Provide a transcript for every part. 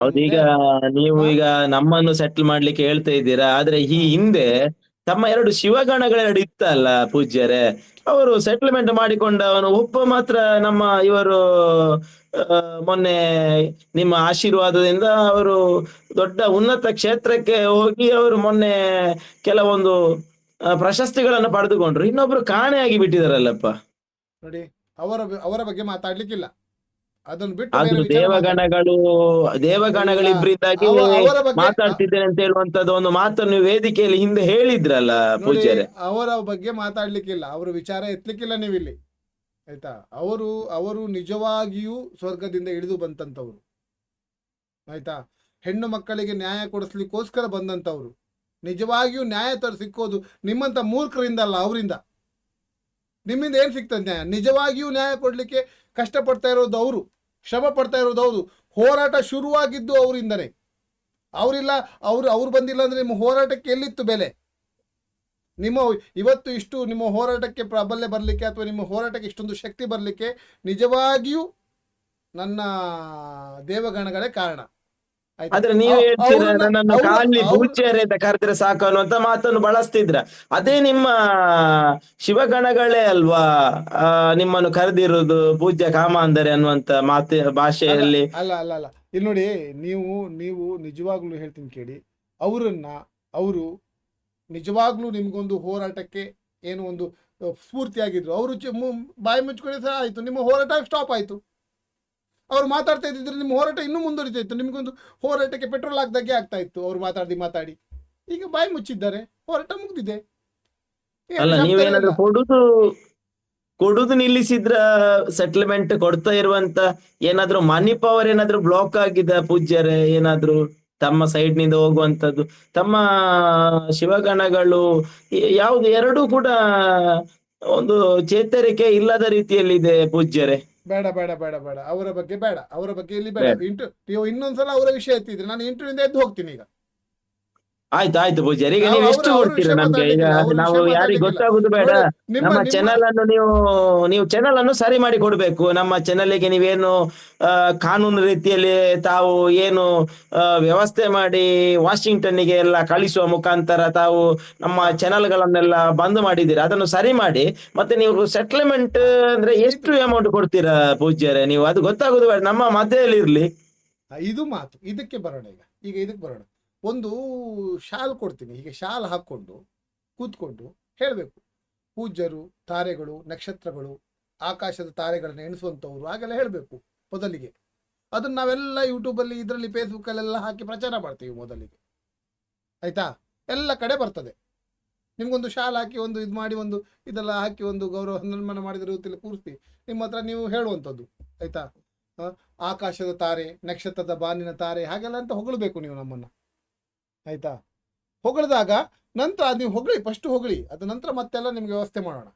ಹೌದೀಗ ನೀವು ಈಗ ನಮ್ಮನ್ನು ಸೆಟ್ಲ್ ಮಾಡ್ಲಿಕ್ಕೆ ಹೇಳ್ತಾ ಇದ್ದೀರಾ ಆದ್ರೆ ಈ ಹಿಂದೆ ತಮ್ಮ ಎರಡು ಶಿವಗಣಗಳೆರಡು ಇತ್ತಲ್ಲ ಪೂಜ್ಯರೇ ಅವರು ಸೆಟ್ಲ್ಮೆಂಟ್ ಮಾಡಿಕೊಂಡವನು ಒಬ್ಬ ಮಾತ್ರ ನಮ್ಮ ಇವರು ಆ, ಮೊನ್ನೆ ನಿಮ್ಮ ಆಶೀರ್ವಾದದಿಂದ ಅವರು ದೊಡ್ಡ ಉನ್ನತ ಕ್ಷೇತ್ರಕ್ಕೆ ಹೋಗಿ ಅವರು ಮೊನ್ನೆ ಕೆಲವೊಂದು ಆ, ಪ್ರಶಸ್ತಿಗಳನ್ನು ಪಡೆದುಕೊಂಡ್ರು ಇನ್ನೊಬ್ರು ಕಾಣೆಯಾಗಿ ಬಿಟ್ಟಿದಾರಲ್ಲಪ್ಪ. ನೋಡಿ ಅವರ ಅವರ ಬಗ್ಗೆ ಮಾತಾಡ್ಲಿಕ್ಕಿಲ್ಲ. ಅದನ್ನು ಬಿಟ್ಟು ಬೇರೆ ವಿಚಾರ ಮಾತಾಡಿ. ದೇವಗಣಗಳು ದೇವಗಣಗಳಿಬ್ಬರಿಂದಾಗಿ ಅವ- ಅವರ ಬಗ್ಗೆ ಮಾತಾಡ್ತಿದ್ದೇನೆ ಅಂತ ಹೇಳುವಂತದ್ದು ಒಂದು ಮಾತನ್ನು ನೀವು ವೇದಿಕೆಯಲ್ಲಿ ಹಿಂದೆ ಹೇಳಿದ್ರಲ್ಲ ನೋಡಿ ಅವರ ಬಗ್ಗೆ ಮಾತಾಡ್ಲಿಕ್ಕಿಲ್ಲ ಅವರ ವಿಚಾರ ಎತ್ತಲಿಕ್ಕಿಲ್ಲ ನೀವಿಲ್ಲಿ. ಆಯ್ತಾ? ಅವರು ಅವರು ನಿಜವಾಗಿಯೂ ಸ್ವರ್ಗದಿಂದ ಇಳಿದು ಬಂತಂತವ್ರು. ಆಯ್ತಾ? ಹೆಣ್ಣು ಮಕ್ಕಳಿಗೆ ನ್ಯಾಯ ಕೊಡಿಸ್ಲಿಕ್ಕೋಸ್ಕರ ಬಂದಂತವ್ರು. ನಿಜವಾಗಿಯೂ ನ್ಯಾಯ ತರ ಸಿಕ್ಕೋದು ನಿಮ್ಮಂತ ಮೂರ್ಖರಿಂದ ಅಲ್ಲ ಅವರಿಂದ. ನಿಮ್ಮಿಂದ ಏನ್ ಸಿಗ್ತದೆ ನ್ಯಾಯ? ನಿಜವಾಗಿಯೂ ನ್ಯಾಯ ಕೊಡ್ಲಿಕ್ಕೆ ಕಷ್ಟಪಡ್ತಾ ಇರೋದು ಅವರು ಶ್ರಮ ಪಡ್ತಾ ಇರೋದು ಅವರು. ಹೋರಾಟ ಶುರುವಾಗಿದ್ದು ಅವರಿಂದನೇ. ಅವರಿಲ್ಲ, ಅವ್ರು ಅವ್ರು ಬಂದಿಲ್ಲ ಅಂದ್ರೆ ನಿಮ್ಮ ಹೋರಾಟಕ್ಕೆ ಎಲ್ಲಿತ್ತು ಬೆಲೆ? ನಿಮ್ಮ ಇವತ್ತು ಇಷ್ಟು ನಿಮ್ಮ ಹೋರಾಟಕ್ಕೆ ಪ್ರಾಬಲ್ಯ ಬರಲಿಕ್ಕೆ ಅಥವಾ ನಿಮ್ಮ ಹೋರಾಟಕ್ಕೆ ಇಷ್ಟೊಂದು ಶಕ್ತಿ ಬರಲಿಕ್ಕೆ ನಿಜವಾಗಿಯೂ ನನ್ನ ದೇವಗಣಗಳೇ ಕಾರಣ? ಆದ್ರೆ ನೀವು ಹೇಳ್ತೀರ ನನ್ನನ್ನು ಕಾಲಿ ಅವ್ರ- ಅಂತ ಕರೆದ್ರೆ ಸಾಕು ಅನ್ನುವಂತ ಮಾತನ್ನು ಬಳಸ್ತಿದ್ರ. ಅದೇ ನಿಮ್ಮ ಶಿವಗಣಗಳೇ ಅಲ್ವಾ? ಆ, ನಿಮ್ಮನ್ನು ಕರೆದಿರುವುದು ಪೂಜ್ಯ ಕಾಮಾಂದರೆ ಅನ್ನುವಂತ ಮಾತು ಭಾಷೆಯಲ್ಲಿ. ಅಲ್ಲ ಅಲ್ಲ ಅಲ್ಲ. ಇಲ್ಲಿ ನೋಡಿ ನೀವು ನೀವು ನಿಜವಾಗ್ಲೂ ಹೇಳ್ತೀನಿ ಕೇಳಿ. ಅವರನ್ನ ಅವರು ನಿಜವಾಗ್ಲೂ ನಿಮ್ಗೊಂದು ಹೋರಾಟಕ್ಕೆ ಏನು ಒಂದು ಸ್ಫೂರ್ತಿ ಸ್ಫೂರ್ತಿಯಾಗಿದ್ರು. ಅವರು ಬಾಯಿ ಮುಚ್ಕೊಂಡಿದ್ರೆ ಆಯ್ತು. ನಿಮ್ಮ ಹೋರಾಟ ಸ್ಟಾಪ್ ಆಯ್ತು. ಅವ್ರು ಮಾತಾಡ್ತಾ ಇದ್ದಿದ್ರೆ ನಿಮ್ಮ ಹೋರಾಟ ಇನ್ನೂ ಮುಂದುವರಿತಾ ಇತ್ತು ನಿಮಗೊಂದು ಹೋರಾಟಕ್ಕೆ ಪೆಟ್ರೋಲ್ ಹಾಕ್ದಾಗೆ ಆಗ್ತಾ ಇತ್ತು ಅವ್ರು ಮಾತಾಡಿ ಮಾತಾಡಿ. ಈಗ ಬಾಯಿ ಮುಚ್ಚಿದ್ದಾರೆ. ಹೋರಾಟ ಮುಗ್ದಿದೆ. ಅಲ್ಲ ನೀವೇನಾದ್ರೂ. ಕೊಡುದು ಕೊಡುದು ನಿಲ್ಲಿಸಿದ್ರ ಸೆಟ್ಲ್ಮೆಂಟ್ ಕೊಡ್ತಾ ಇರುವಂತ ಏನಾದ್ರೂ ಮನಿ ಪವರ್ ಏನಾದ್ರೂ ಬ್ಲಾಕ್ ಆಗಿದ ಪೂಜ್ಯರೇ ಏನಾದ್ರೂ ತಮ್ಮ ಸೈಡ್ನಿಂದ ಹೋಗುವಂತದ್ದು ತಮ್ಮ ಶಿವಗಣಗಳು ಯಾವ್ದು ಎರಡೂ ಕೂಡ ಒಂದು ಚೇತರಿಕೆ ಇಲ್ಲದ ರೀತಿಯಲ್ಲಿದೆ ಪೂಜ್ಯರೇ. ಬೇಡ ಬೇಡ ಬೇಡ ಬೇಡ. ಅವರ ಬಗ್ಗೆ ಬೇಡ. ಅವರ ಬಗ್ಗೆ ಇಲ್ಲಿ ಬೇಡ. ಇಂಟರ್ ನೀವು ಇನ್ನೊಂದ್ಸಲ ಅವರ ವಿಷಯ ಎತ್ತಿದ್ರೆ ನಾನು ಇಂಟರ್ವ್ಯೂಯಿಂದ ಎದ್ದು ಹೋಗ್ತೀನಿ ಈಗ. ಆಯ್ತು ಆಯ್ತು ಪೂಜೆ ಈಗ ನೀವು ಎಷ್ಟು ಕೊಡ್ತೀರಾ ನಮ್ಗೆ? ಈಗ ನಾವು ಯಾರಿಗೆ ಗೊತ್ತಾಗುದು ಬೇಡ. ನಮ್ಮ ಚಾನೆಲ್ ಅನ್ನು ನೀವು ನೀವು ಚಾನೆಲ್ ಅನ್ನು ಸರಿ ಮಾಡಿ ಕೊಡ್ಬೇಕು. ನಮ್ಮ ಚಾನೆಲ್ಗೆ ನೀವೇನು ಆ, ಕಾನೂನು ರೀತಿಯಲ್ಲಿ ತಾವು ಏನು ವ್ಯವಸ್ಥೆ ಮಾಡಿ ವಾಷಿಂಗ್ಟನ್ನಿಗೆ ಎಲ್ಲ ಕಳಿಸುವ ಮುಖಾಂತರ ತಾವು ನಮ್ಮ ಚಾನೆಲ್ಗಳನ್ನೆಲ್ಲ ಬಂದ್ ಮಾಡಿದ್ದೀರಾ? ಅದನ್ನು ಸರಿ ಮಾಡಿ. ಮತ್ತೆ ನೀವು ಸೆಟ್ಲ್ಮೆಂಟ್ ಅಂದ್ರೆ ಎಷ್ಟು ಅಮೌಂಟ್ ಕೊಡ್ತೀರಾ ಪೂಜ್ಯರೇ? ನೀವು ಅದು ಗೊತ್ತಾಗುದು ಬೇಡ. ನಮ್ಮ ಮಧ್ಯದಲ್ಲಿ ಇರ್ಲಿ ಇದು ಮಾತು. ಇದಕ್ಕೆ ಬರೋಣ ಈಗ. ಈಗ ಇದಕ್ಕೆ ಬರೋಣ. ಒಂದು ಶಾಲ್ ಕೊಡ್ತೀನಿ. ಹೀಗೆ ಶಾಲ್ ಹಾಕ್ಕೊಂಡು ಕೂತ್ಕೊಂಡು ಹೇಳಬೇಕು. ಪೂಜ್ಯರು, ತಾರೆಗಳು, ನಕ್ಷತ್ರಗಳು, ಆಕಾಶದ ತಾರೆಗಳನ್ನು ಎಣಿಸುವಂಥವ್ರು ಹಾಗೆಲ್ಲ ಹೇಳಬೇಕು ಮೊದಲಿಗೆ. ಅದನ್ನು ನಾವೆಲ್ಲ ಯೂಟ್ಯೂಬಲ್ಲಿ ಇದರಲ್ಲಿ ಫೇಸ್ಬುಕ್ಕಲ್ಲೆಲ್ಲ ಹಾಕಿ ಪ್ರಚಾರ ಮಾಡ್ತೀವಿ ಮೊದಲಿಗೆ. ಆಯಿತಾ? ಎಲ್ಲ ಕಡೆ ಬರ್ತದೆ. ನಿಮ್ಗೊಂದು ಶಾಲ್ ಹಾಕಿ ಒಂದು ಇದು ಮಾಡಿ ಒಂದು ಇದೆಲ್ಲ ಹಾಕಿ ಒಂದು ಗೌರವ ಸನ್ಮಾನ ಮಾಡಿದ ರೀತಿಯಲ್ಲಿ ಕೂರಿಸಿ ನಿಮ್ಮ ಹತ್ರ ನೀವು ಹೇಳುವಂಥದ್ದು. ಆಯಿತಾ? ಆಕಾಶದ ತಾರೆ, ನಕ್ಷತ್ರದ ಬಾನಿನ ತಾರೆ ಹಾಗೆಲ್ಲ ಅಂತ ಹೊಗಳಬೇಕು ನೀವು ನಮ್ಮನ್ನ. ಆಯ್ತಾ? ಹೊಗಳಿದಾಗ ನಂತರ ಅದು ನೀವು ಹೊಗಳಿ ಫಸ್ಟ್ ಹೊಗಳಿ. ಅದ ನಂತರ ಮತ್ತೆಲ್ಲ ನಿಮ್ಗೆ ವ್ಯವಸ್ಥೆ ಮಾಡೋಣ.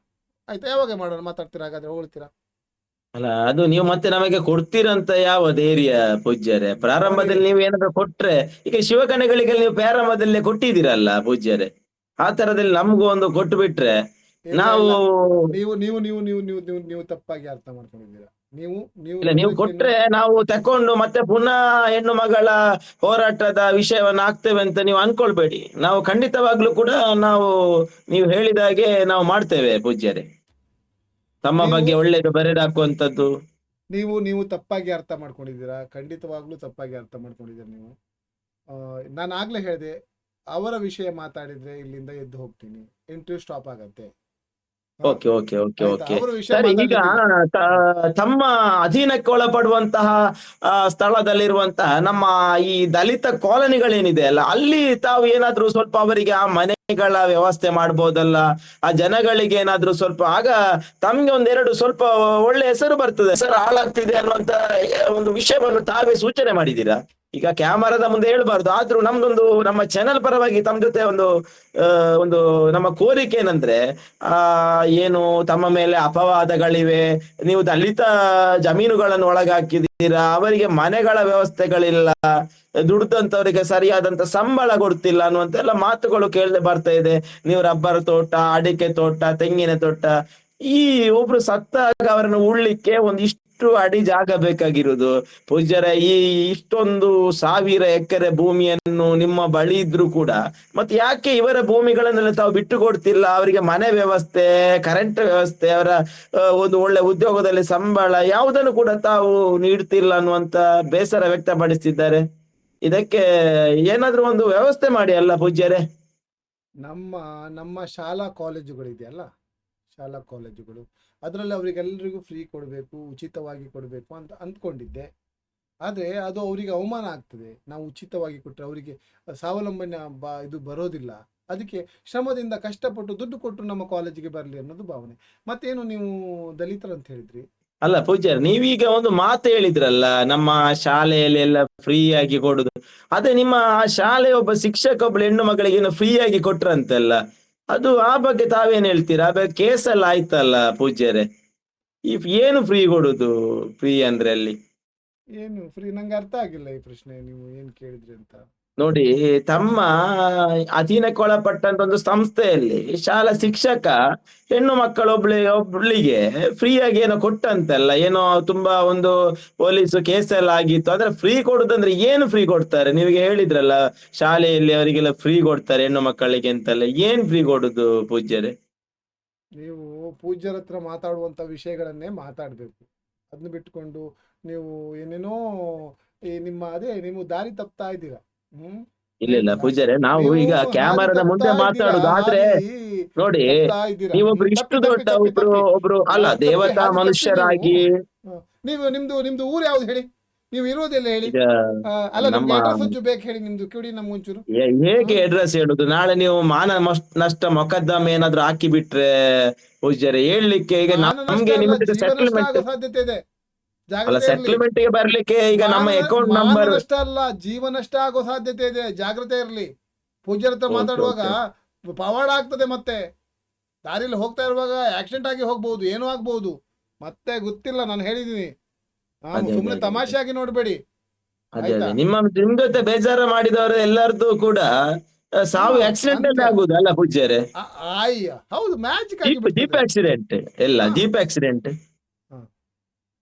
ಆಯ್ತಾ? ಯಾವಾಗ ಮಾಡೋಣ? ಮಾತಾಡ್ತೀರಾ? ಹಾಗಾದ್ರೆ ಹೊಗಳ್ತೀರಾ? ಅಲ್ಲ ಅದು ನೀವು ಮತ್ತೆ ನಮಗೆ ಕೊಡ್ತೀರಂತ ಯಾವ ಧೈರ್ಯ ಪೂಜ್ಯರೆ? ಪ್ರಾರಂಭದಲ್ಲಿ ನೀವು ಏನಾದ್ರು ಕೊಟ್ರೆ ಈಗ ಶಿವಕಣೆಗಳಿಗೆ ನೀವು ಪ್ರಾರಂಭದಲ್ಲಿ ಕೊಟ್ಟಿದ್ದೀರಲ್ಲ ಪೂಜ್ಯರೆ? ಆ ತರದಲ್ಲಿ ನಮ್ಗೂ ಒಂದು ಕೊಟ್ಟು ಬಿಟ್ರೆ ನಾವು ನೀವು ನೀವು ನೀವು ನೀವು ನೀವು ನೀವು ನೀವು ತಪ್ಪಾಗಿ ಅರ್ಥ ಮಾಡ್ಕೊಂಡಿದ್ದೀರಾ? ನೀವು ನೀವು ಇಲ್ಲ ನೀವು ಕೊಟ್ರೆ ನಾವು ತಕೊಂಡು ಮತ್ತೆ ಪುನಃ ಹೆಣ್ಣು ಮಗಳ ಹೋರಾಟದ ವಿಷಯವನ್ನ ಹಾಕ್ತೇವೆ ಅಂತ ನೀವು ಅನ್ಕೊಳ್ಬೇಡಿ. ನಾವು ಖಂಡಿತವಾಗ್ಲೂ ಕೂಡ ನಾವು ನೀವು ಹೇಳಿದ ಹಾಗೆ ನಾವು ಮಾಡ್ತೇವೆ ಪೂಜ್ಯರೇ. ತಮ್ಮ ಬಗ್ಗೆ ಒಳ್ಳೇದು ಬರೆದಾಕುವಂತದ್ದು ನೀವು ನೀವು ತಪ್ಪಾಗಿ ಅರ್ಥ ಮಾಡ್ಕೊಂಡಿದ್ದೀರಾ? ಖಂಡಿತವಾಗ್ಲೂ ತಪ್ಪಾಗಿ ಅರ್ಥ ಮಾಡ್ಕೊಂಡಿದ್ದೀರಾ ನೀವು? ನಾನು ಆಗ್ಲೇ ಹೇಳಿದೆ ಅವರ ವಿಷಯ ಮಾತಾಡಿದ್ರೆ ಇಲ್ಲಿಂದ ಎದ್ದು ಹೋಗ್ತೀನಿ. ಇಂಟರ್ವ್ಯೂ ಸ್ಟಾಪ್ ಆಗತ್ತೆ. Okay okay okay okay. ಸರಿ ಈಗ ತಮ್ಮ ಅಧೀನಕ್ಕೆ ಒಳಪಡುವಂತಹ ಆ, ಸ್ಥಳದಲ್ಲಿರುವಂತಹ ನಮ್ಮ ಈ ದಲಿತ ಕಾಲನಿಗಳೇನಿದೆ ಅಲ್ಲ ಅಲ್ಲಿ ತಾವು ಏನಾದ್ರೂ ಸ್ವಲ್ಪ ಅವರಿಗೆ ಆ ಮನೆಗಳ ವ್ಯವಸ್ಥೆ ಮಾಡ್ಬೋದಲ್ಲ ಆ ಜನಗಳಿಗೆ ಏನಾದ್ರೂ ಸ್ವಲ್ಪ ಆಗ ತಮ್ಗೆ ಒಂದೆರಡು ಸ್ವಲ್ಪ ಒಳ್ಳೆ ಹೆಸರು ಬರ್ತದೆ. ಸರ್ ಹಾಳಾಗ್ತಿದೆ ಅನ್ನುವಂತ ಒಂದು ವಿಷಯವನ್ನು ತಾವೇ ಸೂಚನೆ ಮಾಡಿದ್ದೀರಾ? ಈಗ ಕ್ಯಾಮರಾದ ಮುಂದೆ ಹೇಳ್ಬಾರ್ದು. ಆದ್ರೂ ನಮ್ದೊಂದು ನಮ್ಮ ಚಾನೆಲ್ ಪರವಾಗಿ ತಮ್ಮ ಜೊತೆ ಒಂದು ಒಂದು ನಮ್ಮ ಕೋರಿಕೆ ಏನಂದ್ರೆ, ಆ, ಏನು ತಮ್ಮ ಮೇಲೆ ಅಪವಾದಗಳಿವೆ, ನೀವು ದಲಿತ ಜಮೀನುಗಳನ್ನು ಒಳಗಾಕಿದ್ದೀರಾ, ಅವರಿಗೆ ಮನೆಗಳ ವ್ಯವಸ್ಥೆಗಳಿಲ್ಲ, ದುಡ್ದಂತವರಿಗೆ ಸರಿಯಾದಂತ ಸಂಬಳ ಕೊಡ್ತಿಲ್ಲ ಅನ್ನುವಂತೆಲ್ಲ ಮಾತುಗಳು ಕೇಳದೆ ಬರ್ತಾ ಇದೆ. ನೀವು ರಬ್ಬರ್ ತೋಟ, ಅಡಿಕೆ ತೋಟ, ತೆಂಗಿನ ತೋಟ, ಈ ಒಬ್ರು ಸತ್ತಾಗ ಅವರನ್ನು ಉಳ್ಳಿಕ್ಕೆ ಒಂದಿಷ್ಟು ಎಷ್ಟು ಅಡಿ ಜಾಗ ಬೇಕಾಗಿರುವುದು. ಪೂಜ್ಯರ, ಈ ಇಷ್ಟೊಂದು ಸಾವಿರ ಎಕರೆ ಭೂಮಿಯನ್ನು ನಿಮ್ಮ ಬಳಿ ಇದ್ರು ಕೂಡ ಮತ್ತೆ ಯಾಕೆ ಇವರ ಭೂಮಿಗಳನ್ನೆಲ್ಲ ತಾವು ಬಿಟ್ಟು ಕೊಡ್ತಿಲ್ಲ ಅವರಿಗೆ ಮನೆ ವ್ಯವಸ್ಥೆ ಕರೆಂಟ್ ವ್ಯವಸ್ಥೆ, ಅವರ ಒಂದು ಒಳ್ಳೆ ಉದ್ಯೋಗದಲ್ಲಿ ಸಂಬಳ, ಯಾವುದನ್ನು ಕೂಡ ತಾವು ನೀಡ್ತಿಲ್ಲ ಅನ್ನುವಂತ ಬೇಸರ ವ್ಯಕ್ತಪಡಿಸ್ತಿದ್ದಾರೆ. ಇದಕ್ಕೆ ಏನಾದ್ರೂ ಒಂದು ವ್ಯವಸ್ಥೆ ಮಾಡಿ ಅಲ್ಲ ಪೂಜ್ಯರೇ? ನಮ್ಮ ನಮ್ಮ ಶಾಲಾ ಕಾಲೇಜುಗಳಿದೆಯಲ್ಲ ಶಾಲಾ ಕಾಲೇಜುಗಳು. ಅದರಲ್ಲಿ ಅವರಿಗೆಲ್ಲರಿಗೂ ಫ್ರೀ ಕೊಡಬೇಕು, ಉಚಿತವಾಗಿ ಕೊಡಬೇಕು ಅಂತ ಅಂದ್ಕೊಂಡಿದ್ದೆ. ಆದರೆ ಅದು ಅವರಿಗೆ ಅವಮಾನ ಆಗ್ತದೆ. ನಾವು ಉಚಿತವಾಗಿ ಕೊಟ್ಟರೆ ಅವರಿಗೆ ಸ್ವಾವಲಂಬನೆ ಬ, ಇದು ಬರೋದಿಲ್ಲ. ಅದಕ್ಕೆ ಶ್ರಮದಿಂದ ಕಷ್ಟಪಟ್ಟು ದುಡ್ಡು ಕೊಟ್ಟು ನಮ್ಮ ಕಾಲೇಜಿಗೆ ಬರಲಿ ಅನ್ನೋದು ಭಾವನೆ. ಮತ್ತೇನು ನೀವು ದಲಿತರು ಅಂತ ಹೇಳಿದ್ರಿ? ಅಲ್ಲ ಪೂಜ್ಯರ್, ನೀವೀಗ ಒಂದು ಮಾತು ಹೇಳಿದ್ರಲ್ಲ, ನಮ್ಮ ಶಾಲೆಯಲ್ಲಿ ಎಲ್ಲ ಫ್ರೀ ಆಗಿ ಕೊಡುದು. ಅದೇ ನಿಮ್ಮ ಆ ಶಾಲೆ ಒಬ್ಬ ಶಿಕ್ಷಕ ಒಬ್ಬಳು ಹೆಣ್ಣು ಮಗಳಿಗೆ ಫ್ರೀ ಆಗಿ ಕೊಟ್ರಂತಲ್ಲ ಅದು ಆ ಬಗ್ಗೆ ತಾವೇನ್ ಹೇಳ್ತೀರಾ? ಅದ ಎಲ್ಲ ಆಯ್ತಲ್ಲ ಪೂಜ್ಯರೆ. ಈ ಏನು ಫ್ರೀ ಕೊಡುದು ಫ್ರೀ ಅಂದ್ರೆ ಅಲ್ಲಿ? ಏನು ಫ್ರೀ ನಂಗೆ ಅರ್ಥ ಆಗಿಲ್ಲ ಈ ಪ್ರಶ್ನೆ, ನೀವು ಏನು ಕೇಳಿದ್ರಿ ಅಂತ. ನೋಡಿ, ತಮ್ಮ ಅಧೀನಕ್ಕೊಳಪಟ್ಟಂತ ಒಂದು ಸಂಸ್ಥೆಯಲ್ಲಿ ಶಾಲಾ ಶಿಕ್ಷಕ, ಹೆಣ್ಣು ಮಕ್ಕಳೊಬ್ಳಿ ಒಬ್ಳಿಗೆ ಫ್ರೀ ಆಗಿ ಏನೋ ಕೊಟ್ಟಂತಲ್ಲ, ಏನೋ ತುಂಬಾ ಒಂದು ಪೊಲೀಸ್ ಕೇಸ್ ಎಲ್ಲ ಆಗಿತ್ತು. ಆದ್ರೆ ಫ್ರೀ ಕೊಡುದಂದ್ರೆ ಏನು ಫ್ರೀ ಕೊಡ್ತಾರೆ? ನಿಮಗೆ ಹೇಳಿದ್ರಲ್ಲ, ಶಾಲೆಯಲ್ಲಿ ಅವರಿಗೆಲ್ಲ ಫ್ರೀ ಕೊಡ್ತಾರೆ ಹೆಣ್ಣು ಮಕ್ಕಳಿಗೆ ಅಂತೆಲ್ಲ, ಏನ್ ಫ್ರೀ ಕೊಡುದು ಪೂಜ್ಯರೇ? ನೀವು ಪೂಜ್ಯರ ಹತ್ರ ಮಾತಾಡುವಂತ ವಿಷಯಗಳನ್ನೇ ಮಾತಾಡ್ಬೇಕು. ಅದನ್ನ ಬಿಟ್ಕೊಂಡು ನೀವು ಏನೇನೋ ನಿಮ್ಮ, ಅದೇ, ನೀವು ದಾರಿ ತಪ್ತಾ ಇದ್ದೀರಾ. ಇಲ್ಲ ಇಲ್ಲ ಪೂಜಾರೆ ನಾವು ಈಗ ಕ್ಯಾಮೆರಾದ ಮುಂದೆ ಮಾತಾಡುದು ಆದ್ರೆ ನೋಡಿ. ನೀವೊಬ್ರು ಇಷ್ಟು ದೊಡ್ಡ ಒಬ್ರು ಒಬ್ರು ಅಲ್ಲ ದೇವತಾ ಮನುಷ್ಯರಾಗಿ. ನೀವು ನಿಮ್ದು ನಿಮ್ದು ಊರು ಯಾವ್ದು ಹೇಳಿ? ನೀವು ಇರೋದೆಲ್ಲ ಹೇಳಿ? ಅಲ್ಲ ನಿಮ್ಗೆ ನಮ್ಮ- ಅಡ್ರೆಸ್ ಒಂಚೂರು ಬೇಕು ಹೇಳಿ ನಿಮ್ದು ಕಿಡಿ ನಮ್ಗೆ ಒಂಚೂರು ಹೇಗೆ ಅಡ್ರೆಸ್ ಹೇಳುದು? ನಾಳೆ ನೀವು ಮಾನ ನಷ್ಟ ಮೊಕದ್ದಮೆ ಏನಾದ್ರು ಹಾಕಿ ಬಿಟ್ರೆ ಪೂಜಾರೆ ಹೇಳ್ಲಿಕ್ಕೆ ಈಗ ನಮ್ಗೆ ನಿಮ್ಗೆ ನಿಮ್ಮ ಸೆಟಲ್ಮೆಂಟ್ ಸಾಧ್ಯತೆ ಇದೆ. ಅಲ್ಲ ಗೆ ಬರ್ಲಿಕ್ಕೆ ಈಗ ನಮ್ಮ ಅಕೌಂಟ್ ನಂಬರ್ ನಷ್ಟ ಅಲ್ಲ ಜೀವನಷ್ಟ ಆಗೋ ಸಾಧ್ಯತೆ ಇದೆ. ಜಾಗ್ರತೆ ಇರಲಿ. ಪೂಜ್ಯರ ಹತ್ರ ಮಾತಾಡುವಾಗ ಪವಾಡ ಆಗ್ತದೆ ಮತ್ತೆ. ದಾರಿಲಿ ಹೋಗ್ತಾ ಇರುವಾಗ ಆಕ್ಸಿಡೆಂಟ್ ಆಗಿ ಹೋಗ್ಬಹುದು ಏನೂ ಆಗ್ಬಹುದು ಮತ್ತೆ ಗೊತ್ತಿಲ್ಲ ನಾನು ಹೇಳಿದೀನಿ. ಸುಮ್ಮನೆ ತಮಾಷೆ ತಮಾಷೆಯಾಗಿ ನೋಡ್ಬೇಡಿ. ನಿಮ್ಮ ನಿಮ್ ಜೊತೆ ಬೇಜಾರು ಮಾಡಿದವರು ಎಲ್ಲರದ್ದು ಕೂಡ ಸಾವು ಆಕ್ಸಿಡೆಂಟ್ ಅಲ್ಲಿ. ಆಗುದು ಅಲ್ಲ ಪೂಜ್ಯರೇ? ಹೌದು ಮ್ಯಾಜಿಕ್ ಆಗಿ ಜೀಪ್ ಆಕ್ಸಿಡೆಂಟ್ ಎಲ್ಲ. ಜೀಪ್ ಆಕ್ಸಿಡೆಂಟ್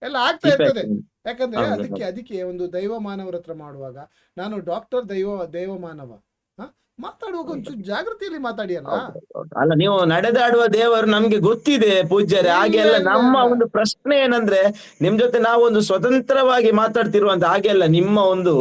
ಎಲ್ಲ ಆಗ್ತಾ ಇರ್ತದೆ. ಯಾಕಂದ್ರೆ ಅದಕ್ಕೆ ಅದಕ್ಕೆ ಒಂದು ದೈವ ಮಾನವರ ಹತ್ರ ಮಾಡುವಾಗ ನಾನು ಡಾಕ್ಟರ್ ದೈವ ದೈವ ಮಾನವ? ಮಾತಾಡುವಾಗ ಒಂಚೂರು ಜಾಗೃತಿಯಲ್ಲಿ ಮಾತಾಡಿ ಅಲ್ಲ. ಅಲ್ಲ ನೀವು ನಡೆದಾಡುವ ದೇವರು ನಮ್ಗೆ ಗೊತ್ತಿದೆ ಪೂಜ್ಯರೇ. ಇಲ್ಲ, ಹಾಗೆ ಅಲ್ಲ ನಮ್ಮ ಒಂದು ಪ್ರಶ್ನೆ ಏನಂದ್ರೆ ನಿಮ್ ಜೊತೆ ನಾವು ಒಂದು ಸ್ವತಂತ್ರವಾಗಿ ಮಾತಾಡ್ತಿರುವಂತ ಹಾಗೆ ಅಲ್ಲ ನಿಮ್ಮ ಒಂದು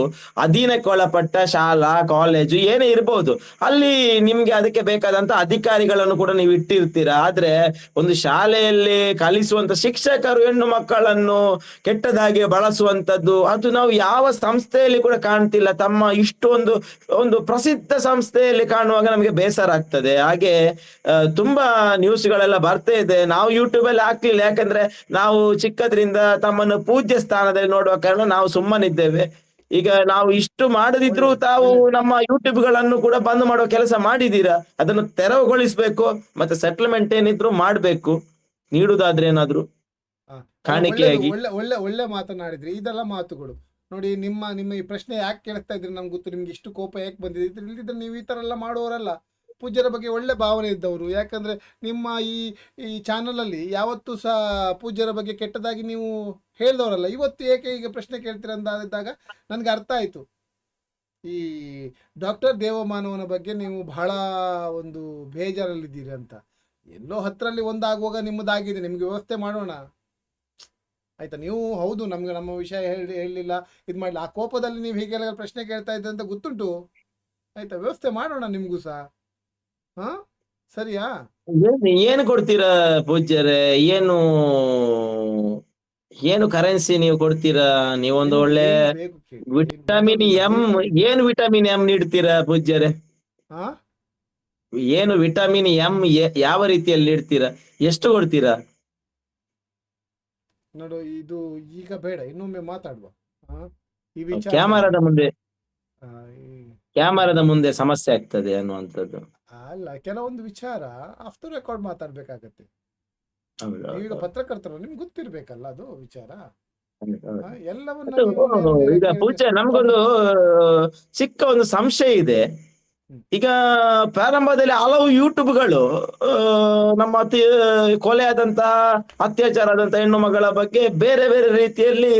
ಅಧೀನಕ್ಕೊಳಪಟ್ಟ ಶಾಲಾ ಕಾಲೇಜು ಏನೇ ಇರಬಹುದು ಅಲ್ಲಿ ನಿಮ್ಗೆ ಅದಕ್ಕೆ ಬೇಕಾದಂತ ಅಧಿಕಾರಿಗಳನ್ನು ಕೂಡ ನೀವು ಇಟ್ಟಿರ್ತೀರಾ? ಆದ್ರೆ ಒಂದು ಶಾಲೆಯಲ್ಲಿ ಕಲಿಸುವಂತ ಶಿಕ್ಷಕರು ಹೆಣ್ಣು ಮಕ್ಕಳನ್ನು ಕೆಟ್ಟದಾಗಿ ಬಳಸುವಂತದ್ದು ಅದು ನಾವು ಯಾವ ಸಂಸ್ಥೆಯಲ್ಲಿ ಕೂಡ ಕಾಣ್ತಿಲ್ಲ. ತಮ್ಮ ಇಷ್ಟೊಂದು ಒಂದು ಪ್ರಸಿದ್ಧ ಸಂಸ್ಥೆಯಲ್ಲಿ ಕಾಣುವಾಗ ನಮಗೆ ಬೇಸರ ಆಗ್ತದೆ. ಹಾಗೆ ತುಂಬಾ ತುಂಬಾ ನ್ಯೂಸ್ಗಳೆಲ್ಲ ಬರ್ತಾ ಇದೆ. ನಾವು ಯೂಟ್ಯೂಬ್ ಅಲ್ಲಿ ಹಾಕ್ಲಿಲ್ಲ. ಯಾಕಂದ್ರೆ ನಾವು ಚಿಕ್ಕದ್ರಿಂದ ತಮ್ಮನ್ನು ಪೂಜ್ಯ ಸ್ಥಾನದಲ್ಲಿ ನೋಡುವ ಕಾರಣ ನಾವು ಸುಮ್ಮನಿದ್ದೇವೆ. ಈಗ ನಾವು ಇಷ್ಟು ಮಾಡದಿದ್ರು ತಾವು ನಮ್ಮ ಯೂಟ್ಯೂಬ್ಗಳನ್ನು ಕೂಡ ಬಂದ್ ಮಾಡುವ ಕೆಲಸ ಮಾಡಿದ್ದೀರಾ? ಅದನ್ನು ತೆರವುಗೊಳಿಸ್ಬೇಕು ಮತ್ತೆ ಸೆಟ್ಲ್ಮೆಂಟ್ ಏನಿದ್ರು ಮಾಡ್ಬೇಕು. ನೀಡುದಾದ್ರೆ ಏನಾದ್ರು? ಕಾಣಿಕೆಯಾಗಿ. ಒಳ್ಳೆ ಒಳ್ಳೆ ಒಳ್ಳೆ ಮಾತನಾಡಿದ್ರಿ ಇದೆಲ್ಲ ಮಾತುಗಳು. ನೋಡಿ, ನಿಮ್ಮ ನಿಮ್ಮ ಈ ಪ್ರಶ್ನೆ ಯಾಕೆ ಕೇಳ್ತಾ ಇದ್ರಿ ನಮ್ಗೆ ಗೊತ್ತು. ನಿಮ್ಗೆ ಇಷ್ಟು ಕೋಪ ಯಾಕೆ ಬಂದಿದೆ? ಇದ್ರ- ನೀವು ಈ ಥರ ಎಲ್ಲ ಮಾಡೋರಲ್ಲ. ಪೂಜ್ಯರ ಬಗ್ಗೆ ಒಳ್ಳೆ ಭಾವನೆ ಇದ್ದವರು. ಯಾಕಂದ್ರೆ ನಿಮ್ಮ ಈ ಈ ಚಾನಲಲ್ಲಿ ಯಾವತ್ತೂ ಸಹ ಪೂಜ್ಯರ ಬಗ್ಗೆ ಕೆಟ್ಟದಾಗಿ ನೀವು ಹೇಳ್ದವರಲ್ಲ. ಇವತ್ತು ಏಕೆ ಈಗ ಪ್ರಶ್ನೆ ಕೇಳ್ತೀರ ಅಂದಾಗ ನನಗೆ ಅರ್ಥ ಆಯಿತು. ಈ ಡಾಕ್ಟರ್ ದೇವಮಾನವನ ಬಗ್ಗೆ ನೀವು ಬಹಳ ಒಂದು ಬೇಜಾರಲ್ಲಿದ್ದೀರಿ ಅಂತ. ಎಲ್ಲೋ ಹತ್ತರಲ್ಲಿ ಒಂದಾಗುವಾಗ ನಿಮ್ಮದಾಗಿದೆ. ನಿಮಗೆ ವ್ಯವಸ್ಥೆ ಮಾಡೋಣ. ಆಯ್ತಾ? ನೀವು ಹೌದು ನಮ್ಗೆ ನಮ್ಮ ವಿಷಯ ಹೇಳಿ ಹೇಳಲಿಲ್ಲ. ಇದು ಮಾಡಲಿಲ್ಲ ಆ ಕೋಪದಲ್ಲಿ ನೀವು ಹೀಗೆ ಪ್ರಶ್ನೆ ಕೇಳ್ತಾ ಇದ್ದಂತ ಗೊತ್ತುಂಟು. ಆಯ್ತಾ? ವ್ಯವಸ್ಥೆ ಮಾಡೋಣ ನಿಮಗೂ ಸಹ. ಹಾ? ಸರಿಯಾ? ಏನು ಏನು ಕೊಡ್ತೀರಾ ಪೂಜ್ಯರೇ? ಏನು ಏನು ಕರೆನ್ಸಿ ನೀವು ಕೊಡ್ತೀರಾ? ನೀವೊಂದು ಒಳ್ಳೆ ವಿಟಮಿನ್? ಎಂ ಏನು ವಿಟಮಿನ್ ಎಂ ನೀಡ್ತೀರಾ ಪೂಜ್ಯರೇ? ಹಾ? ಏನು ವಿಟಮಿನ್ ಎಂ ಯಾವ ರೀತಿಯಲ್ಲಿ ನೀಡ್ತೀರಾ? ಎಷ್ಟು ಕೊಡ್ತೀರಾ? ನೋಡು ಇದು ಈಗ ಬೇಡ ಇನ್ನೊಮ್ಮೆ ಮಾತಾಡುವ. ಈ ವಿಚಾರ ಕ್ಯಾಮರಾದ ಮುಂದೆ. ಕ್ಯಾಮರಾದ ಮುಂದೆ ಸಮಸ್ಯೆ ಆಗ್ತದೆ ಅನ್ನುವಂಥದ್ದು. ಅಲ್ಲ ಕೆಲವೊಂದು ವಿಚಾರ ಆಫ್ಟರ್ ರೆಕಾರ್ಡ್ ಮಾತಾಡ್ಬೇಕಾಗತ್ತೆ. ಈಗ ಪತ್ರಕರ್ತರು ನಿಮ್ಗೆ ಗೊತ್ತಿರ್ಬೇಕಲ್ಲ ಅದು ವಿಚಾರ. ಎಲ್ಲವನ್ನ ಈಗ ಪೂಜೆ ನಮ್ಗೊಂದು ಚಿಕ್ಕ ಒಂದು ಸಂಶಯ ಇದೆ. ಈಗ ಪ್ರಾರಂಭದಲ್ಲಿ ಹಲವು ಯೂಟ್ಯೂಬ್ಗಳು ನಮ್ಮ ಅತಿ ಕೊಲೆ ಆದಂತಹ ಅತ್ಯಾಚಾರ ಆದಂತಹ ಹೆಣ್ಣು ಮಗಳ ಬಗ್ಗೆ ಬೇರೆ ಬೇರೆ ರೀತಿಯಲ್ಲಿ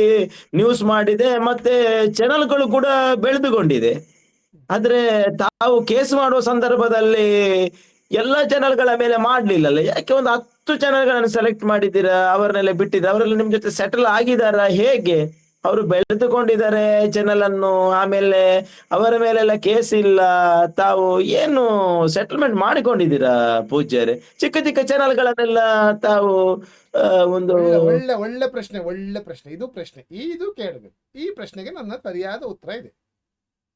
ನ್ಯೂಸ್ ಮಾಡಿದೆ, ಮತ್ತೆ ಚಾನೆಲ್ಗಳು ಕೂಡ ಬೆಳೆದುಕೊಂಡಿದೆ. ಆದ್ರೆ ತಾವು ಕೇಸ್ ಮಾಡುವ ಸಂದರ್ಭದಲ್ಲಿ ಎಲ್ಲ ಚಾನೆಲ್ಗಳ ಮೇಲೆ ಮಾಡ್ಲಿಲ್ಲಲ್ಲ. ಯಾಕೆ ಒಂದು ಹತ್ತು ಚಾನೆಲ್ಗಳನ್ನು ಸೆಲೆಕ್ಟ್ ಮಾಡಿದ್ದೀರಾ ಅವರನ್ನೆಲ್ಲ ಬಿಟ್ಟಿದ್ದೀರಾ, ಅವರೆಲ್ಲ ನಿಮ್ ಜೊತೆ ಸೆಟಲ್ ಆಗಿದಾರಾ ಹೇಗೆ? ಅವರು ಬೆಳೆದುಕೊಂಡಿದ್ದಾರೆ ಚಾನೆಲ್ ಅನ್ನು. ಆಮೇಲೆ ಅವರ ಮೇಲೆಲ್ಲ ಕೇಸ್ ಇಲ್ಲ. ತಾವು ಏನು ಸೆಟಲ್ಮೆಂಟ್ ಮಾಡಿಕೊಂಡಿದ್ದೀರಾ ಪೂಜ್ಯರೇ? ಚಿಕ್ಕ ಚಿಕ್ಕ ಚಾನೆಲ್ಗಳನ್ನೆಲ್ಲ ತಾವು ಒಂದು ಒಳ್ಳೆ ಒಳ್ಳೆ ಪ್ರಶ್ನೆ ಒಳ್ಳೆ ಪ್ರಶ್ನೆ ಇದು ಪ್ರಶ್ನೆ. ಇದು ಕೇಳಬೇಕು ಈ ಪ್ರಶ್ನೆಗೆ ನನ್ನ ಸರಿಯಾದ ಉತ್ತರ ಇದೆ.